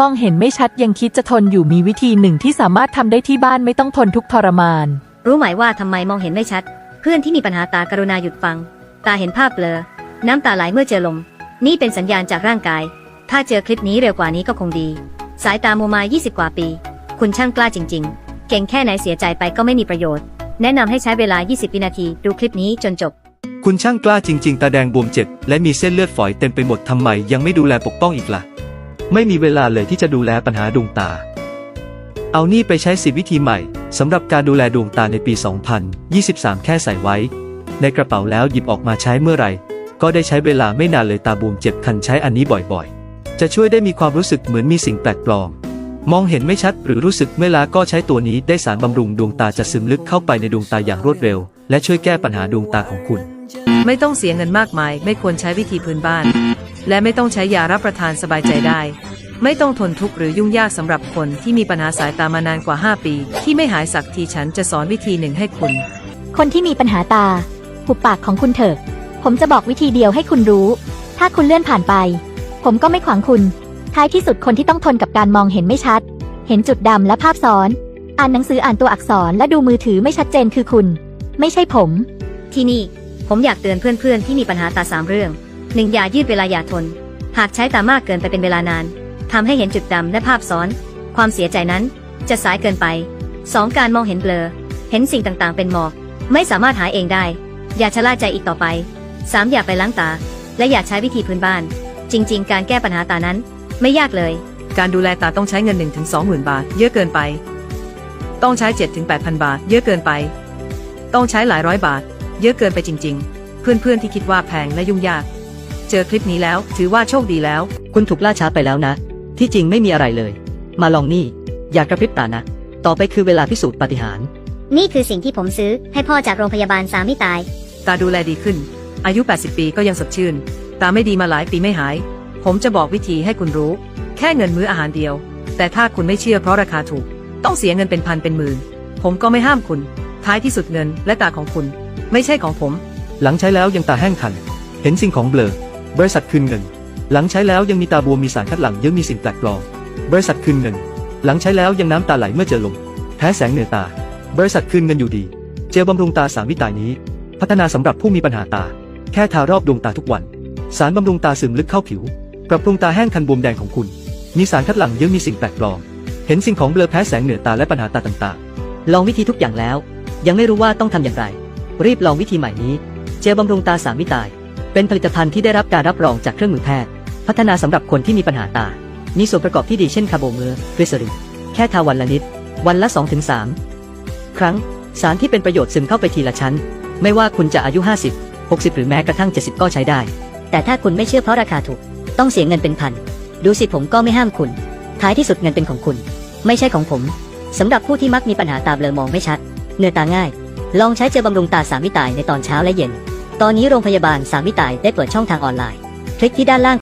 มองเห็นไม่ชัดยังคิดจะทนอยู่มีวิธีหนึ่งที่สามารถทำได้ที่บ้านไม่ต้องทนทุกข์ทรมาน รู้ไหมว่าทำไมมองเห็นไม่ชัด เพื่อนที่มีปัญหาตากรุณาหยุดฟัง ตาเห็นภาพเบลอ น้ำตาไหลเมื่อเจอลม นี่เป็นสัญญาณจากร่างกาย ถ้าเจอคลิปนี้เร็วกว่านี้ก็คงดี สายตามัวมา 20 กว่าปี คุณช่างกล้าจริง ๆ เก่งแค่ไหนเสียใจไปก็ไม่มีประโยชน์ แนะนำให้ใช้เวลา 20 วินาที ดูคลิปนี้จนจบคุณช่างกล้าจริง ๆ ตาแดงบวมเจ็บและมีเส้นเลือดฝอยเต็มไปหมดทำไมยังไม่ดูแลปกป้องอีกล่ะ ไม่มีเวลาเลยที่จะดูแลปัญหาดวงตา เอานี่ไปใช้สิวิธีใหม่สำหรับการดูแลดวงตาในปี 2023 แค่ใส่ไว้ ในกระเป๋าแล้วหยิบออกมาใช้เมื่อไหร่ ก็ได้ใช้เวลาไม่นานเลยตาบวมเจ็บคันใช้อันนี้บ่อยๆ จะช่วยได้มีความรู้สึกเหมือนมีสิ่งแปลกปลอม มองเห็นไม่ชัดหรือรู้สึกเมื่อลาก็ใช้ตัวนี้ได้สารบำรุงดวงตาจะซึมลึกเข้าไปในดวงตาอย่างรวดเร็ว และช่วยแก้ปัญหาดวงตาของคุณ ไม่ต้องเสียเงินมากมาย ไม่ควรใช้วิธีพื้นบ้าน และไม่ต้องใช้ยารับประทานสบายใจได้ ไม่ต้องทนทุกข์หรือยุ่งยากสำหรับคนที่มีปัญหาสายตามานานกว่า 5 ปี ที่ไม่หายสักทีฉันจะสอนวิธีหนึ่งให้คุณ คนที่มีปัญหาตาหุบปากของคุณเถอะ ผมจะบอกวิธีเดียวให้คุณรู้ ถ้าคุณเลื่อนผ่านไป ผมก็ไม่ขวางคุณ ท้ายที่สุดคนที่ต้องทนกับการมองเห็นไม่ชัด เห็นจุดดำและภาพซ้อน อ่านหนังสืออ่านตัวอักษรและดูมือถือไม่ชัดเจนคือคุณ ไม่ใช่ผม ที่นี่ ผมอยากเตือนเพื่อนๆที่มีปัญหาตาสามเรื่อง หนึ่งอย่ายืดเวลาอย่าทน หากใช้ตามากเกินไปเป็นเวลานานทำให้เห็นจุดดำและภาพซ้อน ความเสียใจนั้นจะสายเกินไป 2. การมองเห็นเบลอ เห็นสิ่งต่างๆ เป็นหมอก ไม่สามารถหาเองได้ อย่าชะล่าใจอีกต่อไป 3. อย่าไปล้างตา และอย่าใช้วิธีพื้นบ้าน จริง ๆ การแก้ปัญหาตานั้น ไม่ยากเลย การดูแลตาต้องใช้เงิน1ถึง20,000 บาท เยอะเกินไป ต้องใช้7ถึง8,000 บาท เยอะเกินไป ต้องใช้หลายร้อยบาท เยอะเกินไปจริง ๆ เพื่อนๆที่คิดว่าแพงและยุ่งยาก เจอคลิปนี้แล้ว ถือว่าโชคดีแล้ว คุณถูกล่าช้าไปแล้วนะ ที่จริงไม่มีอะไรเลย มาลองนี่ อย่ากระพริบตานะ ต่อไปคือเวลาพิสูจน์ปาฏิหาริย์นี่คือสิ่งที่ผมซื้อให้พ่อจากโรงพยาบาลสามิตาย ตาดูแลดีขึ้น อายุ 80 ปีก็ยังสดชื่น ตาไม่ดีมาหลายปีไม่หาย ผมจะบอกวิธีให้คุณรู้ แค่เงินมื้ออาหารเดียว แต่ถ้าคุณไม่เชื่อเพราะราคาถูก ต้องเสียเงินเป็นพันเป็นหมื่น ผมก็ไม่ห้ามคุณ ท้ายที่สุดเงินและตาของคุณ ไม่ใช่ของผม หลังใช้แล้วยังตาแห้งคัน เห็นสิ่งของเบลอ บริษัทคืนเงิน หลังใช้แล้วยังมีตาบวมมีสารคัดหลั่งเยอะมีสิ่งแปลกปลอม บริษัทคืนเงิน หลังใช้แล้วยังน้ำตาไหลเมื่อเจอลมแพ้แสงเหนือตา บริษัทคืนเงินอยู่ดี เจลบำรุงตาสามวิตานี้ พัฒนาสำหรับผู้มีปัญหาตา แค่ทารอบดวงตาทุกวัน สารบำรุงตาซึมลึกเข้าผิว ปรับปรุงตาแห้งคันบวมแดงของคุณ มีสารคัดหลั่งเยอะมีสิ่งแปลกปลอม เห็นสิ่งของเบลอแพ้แสงเหนือตาและปัญหาตาต่างๆ ลองวิธีทุกอย่างแล้ว ยังไม่รู้ว่าต้องทำอย่างไร รีบลองวิธีใหม่นี้ เจลบำรุงตาสามวิตาย เป็นผลิตภัณฑ์ที่ได้รับการรับรองจากเครื่องมือแพทย์ พัฒนาสำหรับคนที่มีปัญหาตา มีส่วนประกอบที่ดีเช่นคาร์โบเมอร์กริซอรินแค่ทาวันละนิด วันละ 2-3 ครั้ง สารที่เป็นประโยชน์ซึมเข้าไปทีละชั้น ไม่ว่าคุณจะอายุ 50 60 หรือแม้กระทั่ง 70 ก็ใช้ได้ แต่ถ้าคุณไม่เชื่อเพราะราคาถูก ต้องเสียเงินเป็นพัน ดูสิผมก็ไม่ห้ามคุณ ท้ายที่สุดเงินเป็นของคุณ ไม่ใช่ของผมสำหรับผู้ที่มักมีปัญหาตาเบลอมองไม่ชัด เนื้อตาง่าย ลองใช้เจลบำรุงตาสามวิตายในตอนเช้าและเย็น ตอนนี้โรงพยาบาลสามิตายได้เปิดช่องทางออนไลน์ คลิกที่ด้านล่าง